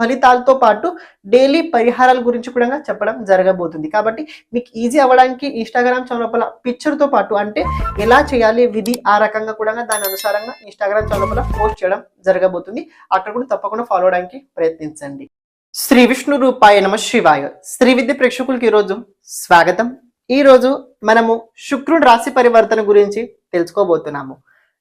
ఫలితాలతో పాటు డైలీ పరిహారాల గురించి కూడా చెప్పడం జరగబోతుంది. కాబట్టి మీకు ఈజీ అవ్వడానికి ఇన్స్టాగ్రామ్ చౌలపల పిక్చర్తో పాటు అంటే ఎలా చేయాలి విధి ఆ రకంగా కూడా దాని అనుసారంగా ఇన్స్టాగ్రామ్ చౌలపల పోస్ట్ చేయడం జరగబోతుంది. అక్కడ కూడా తప్పకుండా ఫాలో అవడానికి ప్రయత్నించండి. శ్రీ విష్ణు రూపాయ నమ శివాయ. శ్రీ విద్య ప్రేక్షకులకి ఈరోజు స్వాగతం. ఈ రోజు మనము శుక్రుడు రాశి పరివర్తన గురించి తెలుసుకోబోతున్నాము.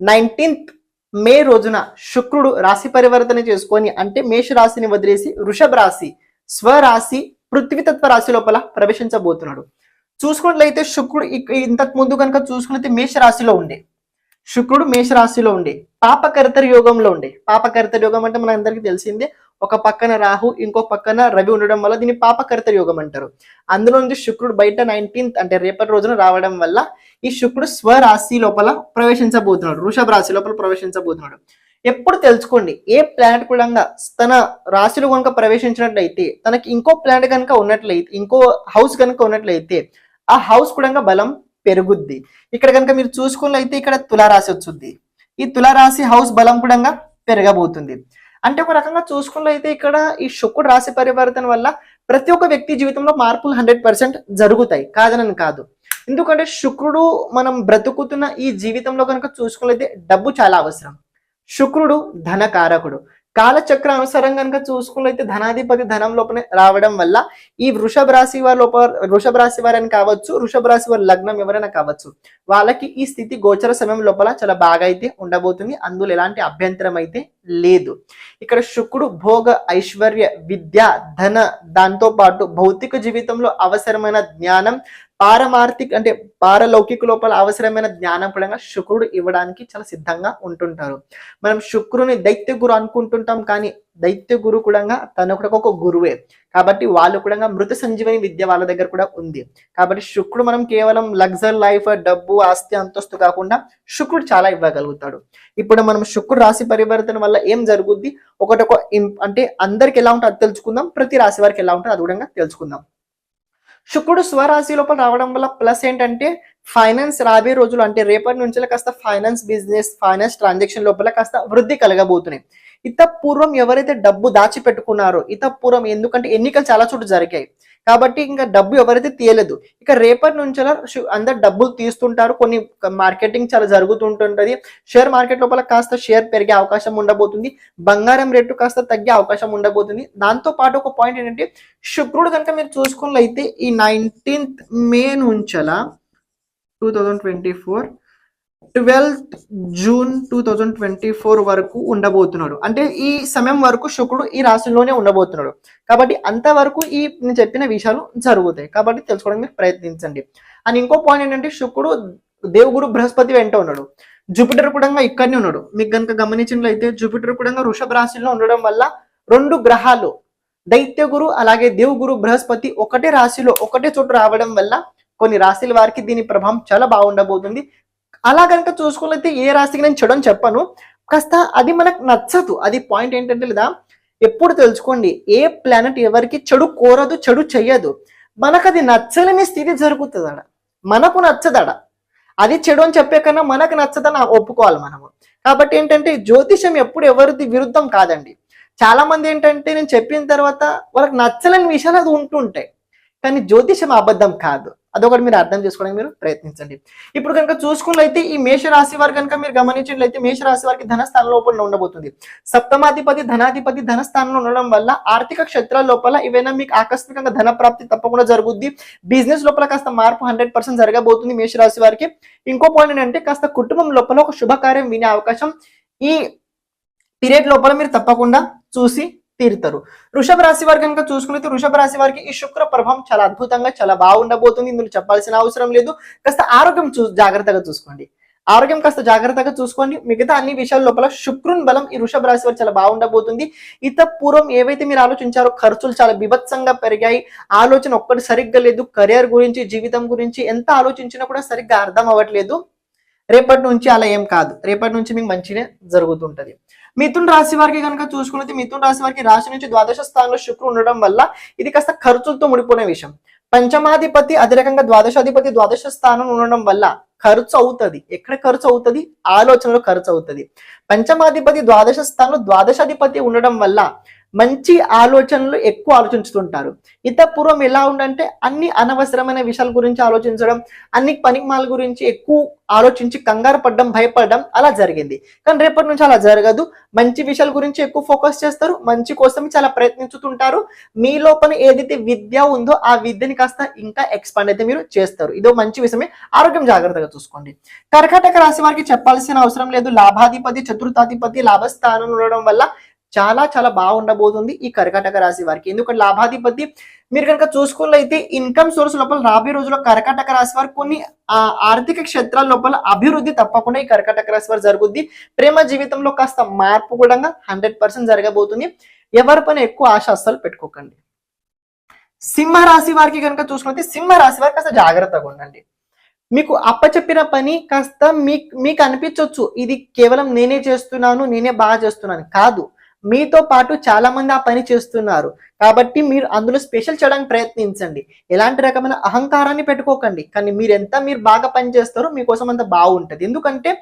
నైన్టీన్త్ మే రోజున శుక్రుడు రాశి పరివర్తన చేసుకొని అంటే మేష రాశిని వదిలేసి వృషభ రాశి స్వరాశి పృథ్వీతత్వ రాశి లోపల ప్రవేశించబోతున్నాడు. చూసుకున్నట్లయితే శుక్రుడు ఇక- ఇంతకు ముందు కనుక చూసుకున్నట్లయితే మేష రాశిలో ఉండే. శుక్రుడు మేష రాశిలో ఉండే. పాపకర్తరి యోగంలో ఉండే. పాపకర్తరి యోగం అంటే మన అందరికీ తెలిసిందే. ఒక పక్కన రాహు ఇంకో పక్కన రవి ఉండడం వల్ల దీన్ని పాపకర్తరి యోగం అంటారు. అందులో నుంచి శుక్రుడు బయట నైన్టీన్త్ అంటే రేపటి రోజున రావడం వల్ల ఈ శుక్రుడు స్వరాశి లోపల ప్రవేశించబోతున్నాడు వృషభ రాశి లోపల ప్రవేశించబోతున్నాడు. ఎప్పుడు తెలుసుకోండి ఏ ప్లానెట్ కూడా తన రాశిలో కనుక ప్రవేశించినట్లయితే తనకి ఇంకో ప్లానెట్ కనుక ఉన్నట్లయితే ఇంకో హౌస్ కనుక ఉన్నట్లయితే ఆ హౌస్ కూడా బలం పెరుగుద్ది. ఇక్కడ కనుక మీరు చూసుకున్నట్లయితే ఇక్కడ తులారాశి వచ్చుద్ది. ఈ తులారాశి హౌస్ బలం కూడా పెరగబోతుంది. అంటే ఒక రకంగా చూసుకున్నట్లయితే ఇక్కడ ఈ శుక్రుడు రాశి పరివర్తన వల్ల ప్రతి ఒక్క వ్యక్తి జీవితంలో మార్పులు హండ్రెడ్ పర్సెంట్ జరుగుతాయి. కాదనని కాదు. ఎందుకంటే శుక్రుడు మనం బ్రతుకుతున్న ఈ జీవితంలో కనుక చూసుకున్నట్లయితే డబ్బు చాలా అవసరం. శుక్రుడు ధనకారకుడు. కాలచక్ర అనుసారం కనుక చూసుకున్నైతే ధనాధిపతి ధనం లోపల రావడం వల్ల ఈ వృషభ రాశి వారి లోపల వృషభ రాశి వారని కావచ్చు వృషభ రాశి వారి లగ్నం ఎవరైనా కావచ్చు వాళ్ళకి ఈ స్థితి గోచర సమయం లోపల చాలా బాగా అయితే ఉండబోతుంది. అందులో ఎలాంటి అభ్యంతరం అయితే లేదు. ఇక్కడ శుక్రుడు భోగ ఐశ్వర్య విద్య ధన దాంతో పాటు భౌతిక జీవితంలో అవసరమైన జ్ఞానం పారమార్థిక అంటే పారలౌకిక లోపల అవసరమైన జ్ఞానం కూడా శుక్రుడు ఇవ్వడానికి చాలా సిద్ధంగా ఉంటుంటారు. మనం శుక్రుని దైత్య గురు అనుకుంటుంటాం కానీ దైత్య గురు కూడా తన కూడా ఒక గురువే. కాబట్టి వాళ్ళు కూడా మృత సంజీవని విద్య వాళ్ళ దగ్గర కూడా ఉంది. కాబట్టి శుక్రుడు మనం కేవలం లగ్జర్ లైఫ్ డబ్బు ఆస్తి అంతస్తు కాకుండా శుక్రుడు చాలా ఇవ్వగలుగుతాడు. ఇప్పుడు మనం శుక్రుడు రాశి పరివర్తన వల్ల ఏం జరుగుద్ది? ఒకటి ఒక అంటే అందరికి ఎలా ఉంటుందో అది తెలుసుకుందాం. ప్రతి రాశి వారికి ఎలా ఉంటుందో అది కూడా తెలుసుకుందాం. శుక్రుడు స్వరాశి లోపల రావడం వల్ల ప్లస్ ఏంటంటే ఫైనాన్స్ రాబోయే రోజులు అంటే రేపటి నుంచి కాస్త ఫైనాన్స్ బిజినెస్ ఫైనాన్స్ ట్రాన్సాక్షన్ లోపల కాస్త వృద్ధి కలగబోతున్నాయి. ఇత పూర్వం ఎవరైతే డబ్బు దాచిపెట్టుకున్నారో ఇత పూర్వం ఎందుకంటే ఎన్నికలు చాలా చోట్ల జరిగాయి. కాబట్టి ఇంకా డబ్బు ఎవరైతే తీయలేదు ఇక రేపటి నుంచి అందరు డబ్బులు తీస్తుంటారు. కొన్ని మార్కెటింగ్ చాలా జరుగుతుంటుంటది. షేర్ మార్కెట్ లోపల కాస్త షేర్ పెరిగే అవకాశం ఉండబోతుంది. బంగారం రేటు కాస్త తగ్గే అవకాశం ఉండబోతుంది. దాంతో పాటు ఒక పాయింట్ ఏంటంటే శుక్రుడు కనుక మీరు చూసుకున్నట్లయితే ఈ nineteenth May నుంచలా two thousand twenty four twelfth June two thousand twenty four వరకు ఉండబోతున్నాడు. అంటే ఈ సమయం వరకు శుక్రుడు ఈ రాశిలోనే ఉండబోతున్నాడు. కాబట్టి అంతవరకు ఈ నేను చెప్పిన విషయాలు జరుగుతాయి. కాబట్టి తెలుసుకోవడానికి ప్రయత్నించండి. అండ్ ఇంకో పాయింట్ ఏంటంటే శుక్రుడు దేవుగురు బృహస్పతి వెంట ఉన్నాడు. జూపిటర్ కూడా ఇక్కడనే ఉన్నాడు. మీకు కనుక గమనించినట్లయితే జూపిటర్ కూడా వృషభ రాశిలో ఉండడం వల్ల రెండు గ్రహాలు దైత్య గురు అలాగే దేవుగురు బృహస్పతి ఒకటే రాశిలో ఒకటే చోటు రావడం వల్ల కొన్ని రాశుల వారికి దీని ప్రభావం చాలా బాగుండబోతుంది. అలా కనుక చూసుకున్నట్లయితే ఏ రాశికి నేను చెడు అని చెప్పను. కాస్త అది మనకు నచ్చదు. అది పాయింట్ ఏంటంటే లేదా ఎప్పుడు తెలుసుకోండి ఏ ప్లానెట్ ఎవరికి చెడు కోరదు చెడు చెయ్యదు. మనకు అది నచ్చలేని స్థితి జరుగుతుంది మనకు నచ్చదడ అది చెడు అని చెప్పే కన్నా మనకు నచ్చదని ఒప్పుకోవాలి మనము. కాబట్టి ఏంటంటే జ్యోతిషం ఎప్పుడు ఎవరిది విరుద్ధం కాదండి. చాలా మంది ఏంటంటే నేను చెప్పిన తర్వాత వాళ్ళకి నచ్చలేని విషయాలు అది ఉంటుంటాయి. కానీ జ్యోతిషం అబద్ధం కాదు. అదొకటి మీరు అర్థం చేసుకోవడానికి మీరు ప్రయత్నించండి. ఇప్పుడు కనుక చూసుకున్నట్లయితే ఈ మేష రాశి వారు కనుక మీరు గమనించినట్లయితే మేష రాశి వారికి ధనస్థానం లోపల ఉండబోతుంది. సప్తమాధిపతి ధనాధిపతి ధనస్థానంలో ఉండడం వల్ల ఆర్థిక క్షేత్రాల లోపల ఏవైనా మీకు ఆకస్మికంగా ధన ప్రాప్తి తప్పకుండా జరుగుద్ది. బిజినెస్ లోపల కాస్త మార్పు హండ్రెడ్ పర్సెంట్ జరగబోతుంది మేషరాశి వారికి. ఇంకో పాయింట్ ఏంటంటే కాస్త కుటుంబం లోపల ఒక శుభకార్యం వినే అవకాశం ఈ పీరియడ్ లోపల మీరు తప్పకుండా చూసి తీరుతారు. వృషభ రాశి వారు కనుక చూసుకున్నట్టు వృషభ రాశి వారికి ఈ శుక్ర ప్రభావం చాలా అద్భుతంగా చాలా బాగుండబోతుంది. ఇందులో చెప్పాల్సిన అవసరం లేదు. కాస్త ఆరోగ్యం చూ జాగ్రత్తగా చూసుకోండి. ఆరోగ్యం కాస్త జాగ్రత్తగా చూసుకోండి. మిగతా అన్ని విషయాల లోపల శుక్రుని బలం ఈ వృషభ రాశి వారు చాలా బాగుండబోతుంది. ఇత పూర్వం ఏవైతే మీరు ఆలోచించారో ఖర్చులు చాలా బిభత్సంగా పెరిగాయి. ఆలోచన ఒక్కటి సరిగ్గా లేదు. కెరియర్ గురించి జీవితం గురించి ఎంత ఆలోచించినా కూడా సరిగ్గా అర్థం అవ్వట్లేదు. రేపటి నుంచి అలా ఏం కాదు. రేపటి నుంచి మీకు మంచిగా జరుగుతుంటది. మిథున్ రాశి వారికి కనుక చూసుకున్నది మిథున్ రాశి వారికి రాశి నుంచి ద్వాదశ స్థానంలో శుక్రుడు ఉండడం వల్ల ఇది కాస్త ఖర్చులతో ముడిపోయిన విషయం. పంచమాధిపతి అదే రకంగా ద్వాదశాధిపతి ద్వాదశ స్థానం ఉండడం వల్ల ఖర్చు అవుతుంది. ఎక్కడ ఖర్చు అవుతుంది? ఆలోచనలో ఖర్చు అవుతుంది. పంచమాధిపతి ద్వాదశ స్థానంలో ద్వాదశాధిపతి ఉండడం వల్ల మంచి ఆలోచనలు ఎక్కువ ఆలోచించుతుంటారు. ఇత పూర్వం ఎలా ఉండంటే అన్ని అనవసరమైన విషయాల గురించి ఆలోచించడం అన్ని పనిమాల గురించి ఎక్కువ ఆలోచించి కంగారు పడడం భయపడడం అలా జరిగింది. కానీ రేపటి నుంచి అలా జరగదు. మంచి విషయాల గురించి ఎక్కువ ఫోకస్ చేస్తారు. మంచి కోసం చాలా ప్రయత్నించుతుంటారు. మీ లోపల ఏదైతే విద్య ఉందో ఆ విద్యని కాస్త ఇంకా ఎక్స్పాండ్ అయితే మీరు చేస్తారు. ఇదో మంచి విషయమే. ఆరోగ్యం జాగ్రత్తగా చూసుకోండి. కర్కాటక రాశి వారికి చెప్పాల్సిన అవసరం లేదు. లాభాధిపతి చతుర్థాధిపతి లాభస్థానం ఉండడం వల్ల చాలా చాలా బాగుండబోతుంది ఈ కర్కాటక రాశి వారికి. ఎందుకంటే లాభాధిపతి మీరు కనుక చూసుకున్నట్లయితే ఇన్కమ్ సోర్స్ లోపల రాబోయే రోజుల్లో కర్కాటక రాశి వారు కొన్ని ఆ, ఆర్థిక క్షేత్రాల లోపల అభివృద్ధి తప్పకుండా ఈ కర్కాటక రాశి వారు జరుగుద్ది. ప్రేమ జీవితంలో కాస్త మార్పు కూడా హండ్రెడ్ పర్సెంట్ జరగబోతుంది. ఎవరి పైన ఎక్కువ ఆశ అస్సలు పెట్టుకోకండి. సింహ రాశి వారికి కనుక చూసుకుంటే సింహ రాశి వారికి కాస్త జాగ్రత్తగా ఉండండి. మీకు అప్పచెప్పిన పని కాస్త మీకు మీకు అనిపించవచ్చు ఇది కేవలం నేనే చేస్తున్నాను నేనే బాగా చేస్తున్నాను. కాదు మీతో పాటు చాలా మంది ఆ పని చేస్తున్నారు. కాబట్టి మీరు అందులో స్పెషల్ చేయడానికి ప్రయత్నించండి. ఎలాంటి రకమైన అహంకారాన్ని పెట్టుకోకండి. కానీ మీరు ఎంత మీరు బాగా పని చేస్తారో మీకోసం అంత బాగుంటది. ఎందుకంటే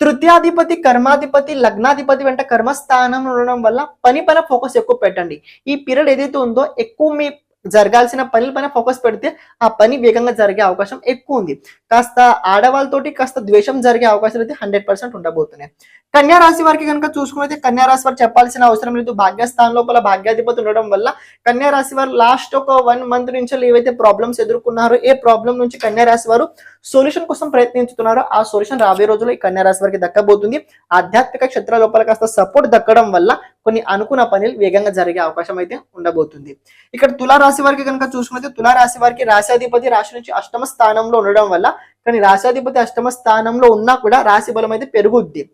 తృతీయాధిపతి కర్మాధిపతి లగ్నాధిపతి వెంట కర్మస్థానం ఉండడం వల్ల పని పైన ఫోకస్ ఎక్కువ పెట్టండి. ఈ పీరియడ్ ఏదైతే ఉందో ఎక్కువ మీ జరగాల్సిన పనుల పైన ఫోకస్ పెడితే ఆ పని వేగంగా జరిగే అవకాశం ఎక్కువ ఉంది. కాస్త ఆడవాళ్ళతోటి కాస్త ద్వేషం జరిగే అవకాశాలు అయితే హండ్రెడ్ పర్సెంట్ ఉండబోతున్నాయి. కన్యా రాశి వారికి కనుక చూసుకున్నైతే కన్యా రాశి వారు చెప్పాల్సిన అవసరం లేదు. భాగ్యస్థానం లోపల భాగ్యాధిపతి ఉండడం వల్ల కన్యా రాశి వారు లాస్ట్ ఒక వన్ మంత్ నుంచి ఏవైతే ప్రాబ్లమ్స్ ఎదుర్కొన్నారో. ఏ ప్రాబ్లం నుంచి కన్యా రాశి వారు సొల్యూషన్ కోసం ప్రయత్నించుతున్నారో ఆ సొల్యూషన్ రాబోయే రోజుల్లో ఈ కన్యా రాశి వారికి దక్కబోతుంది. ఆధ్యాత్మిక క్షేత్ర లోపల కాస్త సపోర్ట్ దక్కడం వల్ల కొన్ని అనుకున్న పనులు వేగంగా జరిగే అవకాశం అయితే ఉండబోతుంది. ఇక్కడ తులారాశి వారికి కనుక చూసుకుంటే తులారాశి వారికి రాశాధిపతి రాశి నుంచి అష్టమ స్థానంలో ఉండడం వల్ల కానీ రాశాధిపతి అష్టమ స్థానంలో ఉన్నా కూడా రాశి బలం అయితే పెరుగుద్ది.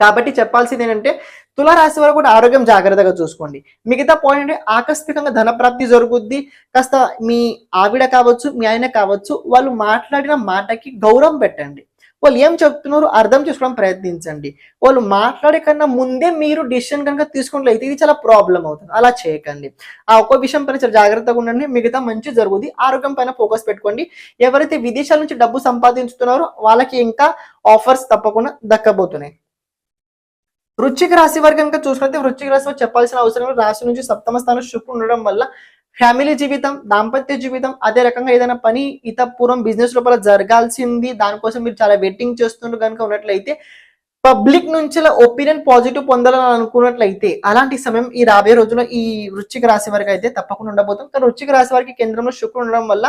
కాబట్టి చెప్పాల్సింది ఏంటంటే తులారాశి వారు కూడా ఆరోగ్యం జాగ్రత్తగా చూసుకోండి. మిగతా పాయింట్ అంటే ఆకస్మికంగా ధన ప్రాప్తి జరుగుద్ది. కాస్త మీ ఆవిడ కావచ్చు మీ ఆయన కావచ్చు వాళ్ళు మాట్లాడిన మాటకి గౌరవం పెట్టండి. వాళ్ళు ఏం చెప్తున్నారు అర్థం చేసుకోవడం ప్రయత్నించండి. వాళ్ళు మాట్లాడే కన్నా ముందే మీరు డిసిషన్ కనుక తీసుకున్నట్లయితే ఇది చాలా ప్రాబ్లం అవుతుంది. అలా చేయకండి. ఆ ఒక్క విషయం పైన చాలా జాగ్రత్తగా ఉండండి. మిగతా మంచి జరుగుద్ది. ఆరోగ్యం పైన ఫోకస్ పెట్టుకోండి. ఎవరైతే విదేశాల నుంచి డబ్బు సంపాదించుతున్నారో వాళ్ళకి ఇంకా ఆఫర్స్ తప్పకుండా దక్కబోతున్నాయి. వృచ్చిక రాశి వారి కనుక చూసుకుంటే వృచ్చిక రాశి వారు చెప్పాల్సిన అవసరం రాశి నుంచి సప్తమ స్థానం శుక్రుడు ఉండడం వల్ల ఫ్యామిలీ జీవితం దాంపత్య జీవితం అదే రకంగా ఏదైనా పని ఇత పూర్వం బిజినెస్ లోపల జరగాల్సింది. దానికోసం మీరు చాలా వెయిటింగ్ చేస్తున్నారు కనుక ఉన్నట్లయితే పబ్లిక్ నుంచి ఒపీనియన్ పాజిటివ్ పొందాలని అనుకున్నట్లయితే అలాంటి సమయం ఈ రాబోయే రోజుల్లో ఈ వృశ్చిక రాశి వారికి అయితే తప్పకుండా ఉండబోతుంది. కానీ వృశ్చిక రాశి వారికి కేంద్రంలో శుక్రుడు ఉండడం వల్ల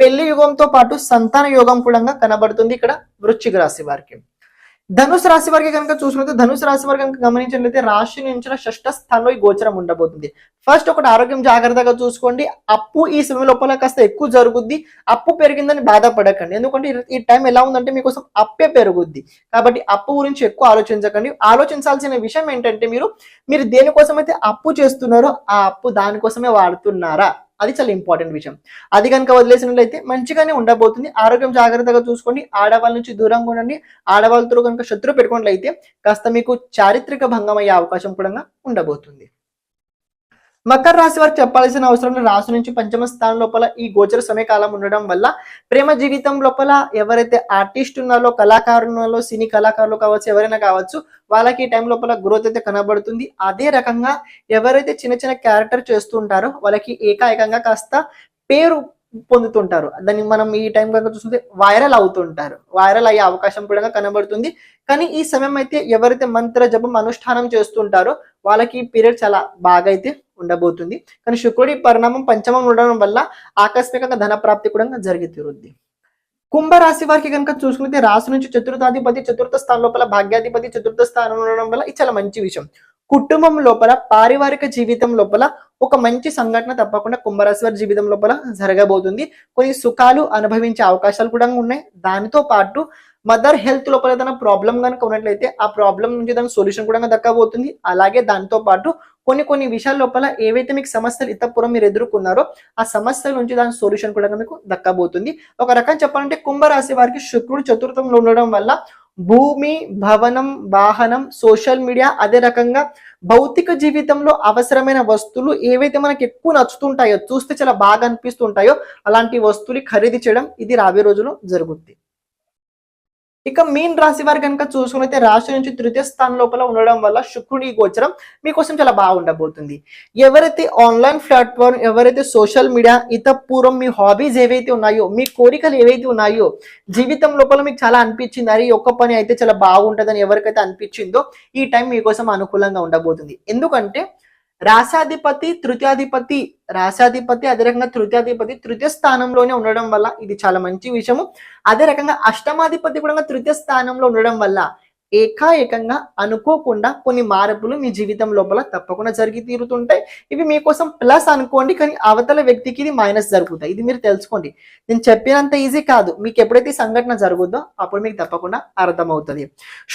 పెళ్ళి యుగంతో పాటు సంతాన యోగం కూడా కనబడుతుంది ఇక్కడ వృశ్చిక రాశి వారికి. ధనుసు రాశి వారికి కనుక చూసుకుంటే ధనుసు రాశి వారు కనుక గమనించినట్లయితే రాశి నుంచి షష్ట స్థానంలో ఈ గోచరం ఉండబోతుంది. ఫస్ట్ ఒకటి ఆరోగ్యం జాగ్రత్తగా చూసుకోండి. అప్పు ఈ సమయం లోపల కాస్త ఎక్కువ జరుగుద్ది. అప్పు పెరిగిందని బాధపడకండి. ఎందుకంటే ఈ- టైం ఎలా ఉందంటే మీకోసం అప్పే పెరుగుద్ది. కాబట్టి అప్పు గురించి ఎక్కువ ఆలోచించకండి. ఆలోచించాల్సిన విషయం ఏంటంటే మీరు మీరు దేనికోసం అయితే అప్పు చేస్తున్నారో ఆ అప్పు దానికోసమే వాడుతున్నారా? అది చాలా ఇంపార్టెంట్ విషయం. అది కనుక వదిలేసినట్లయితే మంచిగానే ఉండబోతుంది. ఆరోగ్యం జాగ్రత్తగా చూసుకోండి. ఆడవాళ్ళ నుంచి దూరంగా ఉండండి. ఆడవాళ్ళతో కనుక శత్రువు పెట్టుకున్నట్లయితే కాస్త మీకు చారిత్రక భంగం అయ్యే అవకాశం కూడా ఉండబోతుంది. మకర రాశి వారికి చెప్పాల్సిన అవసరం రాశి నుంచి పంచమ స్థానం లోపల ఈ గోచర సమయకాలం ఉండడం వల్ల ప్రేమ జీవితం లోపల ఎవరైతే ఆర్టిస్ట్ ఉన్నారో కళాకారులలో సినీ కళాకారులు కావచ్చు ఎవరైనా కావచ్చు వాళ్ళకి ఈ టైం లోపల గ్రోత్ అయితే కనబడుతుంది. అదే రకంగా ఎవరైతే చిన్న చిన్న క్యారెక్టర్ చేస్తుంటారో వాళ్ళకి ఏకాఏకంగా కాస్త పేరు పొందుతుంటారు. దాన్ని మనం ఈ టైం కనుక చూస్తుంటే వైరల్ అవుతుంటారు. వైరల్ అయ్యే అవకాశం కూడా కనబడుతుంది. కానీ ఈ సమయం అయితే ఎవరైతే మంత్ర జపం అనుష్ఠానం చేస్తుంటారో వాళ్ళకి ఈ పీరియడ్ చాలా బాగా అయితే ఉండబోతుంది. కానీ శుక్రుడి పరిణామం పంచమం ఉండడం వల్ల ఆకస్మికంగా ధన ప్రాప్తి కూడా జరిగి తీరుద్ది. కుంభరాశి వారికి కనుక చూసుకుంటే రాశి నుంచి చతుర్థాధిపతి చతుర్థ స్థానం లోపల భాగ్యాధిపతి చతుర్థ స్థానం ఉండడం వల్ల ఇది చాలా మంచి విషయం. కుటుంబం లోపల పారివారిక జీవితం లోపల ఒక మంచి సంఘటన తప్పకుండా కుంభరాశి వారి జీవితం లోపల జరగబోతుంది. కొన్ని సుఖాలు అనుభవించే అవకాశాలు కూడా ఉన్నాయి. దానితో పాటు మదర్ హెల్త్ లోపల ఏదైనా ప్రాబ్లం కనుక ఉన్నట్లయితే ఆ ప్రాబ్లం నుంచి దాని సొల్యూషన్ కూడా దక్కబోతుంది. అలాగే దాంతో పాటు కొన్ని కొన్ని విషయాల లోపల ఏవైతే మీకు సమస్యలు ఇతపురం మీరు ఎదుర్కొన్నారో ఆ సమస్యల నుంచి దాని సొల్యూషన్ కూడా మీకు దక్కబోతుంది. ఒక రకం చెప్పాలంటే కుంభరాశి వారికి శుక్రుడు చతుర్థంలో ఉండడం వల్ల భూమి భవనం వాహనం సోషల్ మీడియా అదే రకంగా భౌతిక జీవితంలో అవసరమైన వస్తువులు ఏవైతే మనకి ఎక్కువ నచ్చుతుంటాయో చూస్తే చాలా బాగా అనిపిస్తుంటాయో అలాంటి వస్తువులు ఖరీదు చేయడం ఇది రాబోయే రోజుల్లో జరుగుద్ది. ఇక మీన్ రాశి వారు కనుక చూసుకునైతే రాశి నుంచి తృతీయ స్థానం లోపల ఉండడం వల్ల శుక్రుడి గోచరం మీకోసం చాలా బాగుండబోతుంది ఎవరైతే ఆన్లైన్ ప్లాట్ఫామ్ ఎవరైతే సోషల్ మీడియా ఇతపూర్వం మీ హాబీస్ ఏవైతే ఉన్నాయో మీ కోరికలు ఏవైతే ఉన్నాయో జీవితం లోపల మీకు చాలా అనిపించింది అరే ఒక్క పని అయితే చాలా బాగుంటుందని ఎవరికైతే అనిపించిందో ఈ టైం మీకోసం అనుకూలంగా ఉండబోతుంది. ఎందుకంటే రాశాధిపతి తృతీయాధిపతి రాశాధిపతి అదే రకంగా తృతీయాధిపతి తృతీయ స్థానంలోనే ఉండడం వల్ల ఇది చాలా మంచి విషయము. అదే రకంగా అష్టమాధిపతి కూడా తృతీయ స్థానంలో ఉండడం వల్ల ఏకాఏకంగా అనుకోకుండా కొన్ని మార్పులు మీ జీవితం లోపల తప్పకుండా జరిగి తీరుతుంటాయి. ఇవి మీకోసం ప్లస్ అనుకోండి కానీ అవతల వ్యక్తికి ఇది మైనస్ జరుగుతాయి. ఇది మీరు తెలుసుకోండి. నేను చెప్పినంత ఈజీ కాదు. మీకు ఎప్పుడైతే సంఘటన జరుగుద్దో అప్పుడు మీకు తప్పకుండా అర్థమవుతుంది.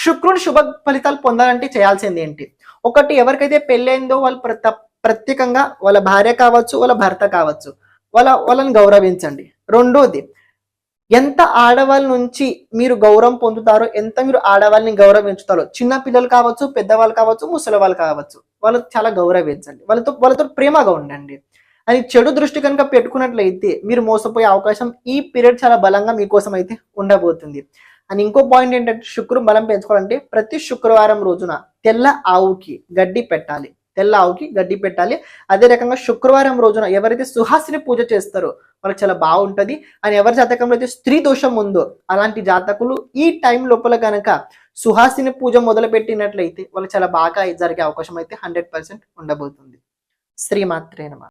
శుక్రుడు శుభ ఫలితాలు పొందాలంటే చేయాల్సింది ఏంటి? ఒకటి ఎవరికైతే పెళ్ళైందో వాళ్ళు ప్రత ప్రత్యేకంగా వాళ్ళ భార్య కావచ్చు వాళ్ళ భర్త కావచ్చు వాళ్ళ వాళ్ళని గౌరవించండి. రెండోది ఎంత ఆడవాళ్ళ నుంచి మీరు గౌరవం పొందుతారో ఎంత మీరు ఆడవాళ్ళని గౌరవించుతారో చిన్న పిల్లలు కావచ్చు పెద్దవాళ్ళు కావచ్చు ముసలి వాళ్ళు కావచ్చు వాళ్ళు చాలా గౌరవించండి. వాళ్ళతో వాళ్ళతో ప్రేమగా ఉండండి. అని చెడు దృష్టి కనుక పెట్టుకున్నట్లయితే మీరు మోసపోయే అవకాశం ఈ పీరియడ్ చాలా బలంగా మీకోసం అయితే ఉండబోతుంది. అని ఇంకో పాయింట్ ఏంటంటే శుక్రం బలం పెంచుకోవాలంటే ప్రతి శుక్రవారం రోజున తెల్ల ఆవుకి గడ్డి పెట్టాలి. తెల్ల ఆవుకి గడ్డి పెట్టాలి. అదే రకంగా శుక్రవారం రోజున ఎవరైతే సుహాసిని పూజ చేస్తారో వాళ్ళకి చాలా బాగుంటది. అని ఎవరి జాతకంలో అయితే స్త్రీ దోషం ఉందో అలాంటి జాతకులు ఈ టైం లోపల కనుక సుహాసిని పూజ మొదలు పెట్టినట్లయితే వాళ్ళకి చాలా బాగా జరిగే అవకాశం అయితే హండ్రెడ్ పర్సెంట్ ఉండబోతుంది. శ్రీమాత్రే నమ.